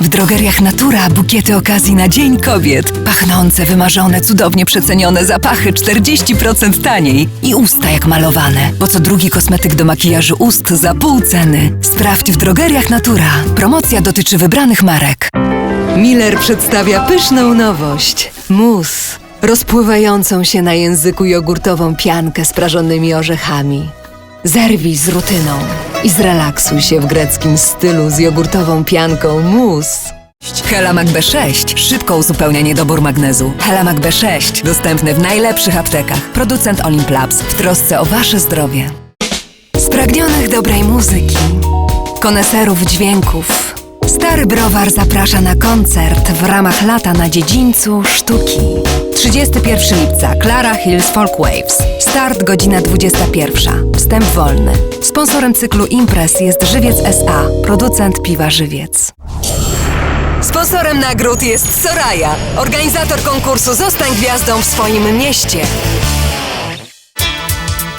W drogeriach Natura bukiety okazji na Dzień Kobiet. Pachnące, wymarzone, cudownie przecenione zapachy 40% taniej i usta jak malowane. Bo co drugi kosmetyk do makijażu ust za pół ceny. Sprawdź w drogeriach Natura. Promocja dotyczy wybranych marek. Miller przedstawia pyszną nowość. Mus. Rozpływającą się na języku jogurtową piankę z prażonymi orzechami. Zerwij z rutyną i zrelaksuj się w greckim stylu z jogurtową pianką mus. Helamak B6 szybko uzupełnia niedobór magnezu. Helamak B6 dostępny w najlepszych aptekach. Producent Olimplabs w trosce o Wasze zdrowie. Spragnionych dobrej muzyki, koneserów dźwięków. Stary Browar zaprasza na koncert w ramach Lata na dziedzińcu sztuki. 31 lipca Clara Hills Folk Waves. Start godzina 21. Wstęp wolny. Sponsorem cyklu imprez jest Żywiec SA, producent piwa Żywiec. Sponsorem nagród jest Soraya, organizator konkursu Zostań Gwiazdą w swoim mieście.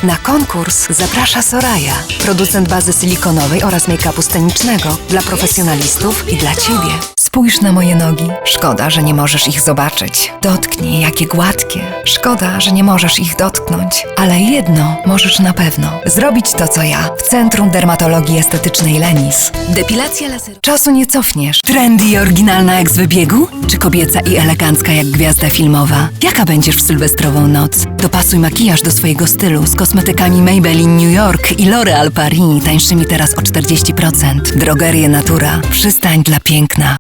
Na konkurs zaprasza Soraya, producent bazy silikonowej oraz make-upu scenicznego dla profesjonalistów i dla Ciebie. Spójrz na moje nogi. Szkoda, że nie możesz ich zobaczyć. Dotknij, jakie gładkie. Szkoda, że nie możesz ich dotknąć. Ale jedno możesz na pewno. Zrobić to, co ja. W Centrum Dermatologii Estetycznej Lenis. Depilacja laser. Czasu nie cofniesz. Trendy i oryginalna jak z wybiegu? Czy kobieca i elegancka jak gwiazda filmowa? Jaka będziesz w sylwestrową noc? Dopasuj makijaż do swojego stylu z kosmetykami Maybelline New York i L'Oreal Paris tańszymi teraz o 40%. Drogerie Natura. Przystań dla piękna.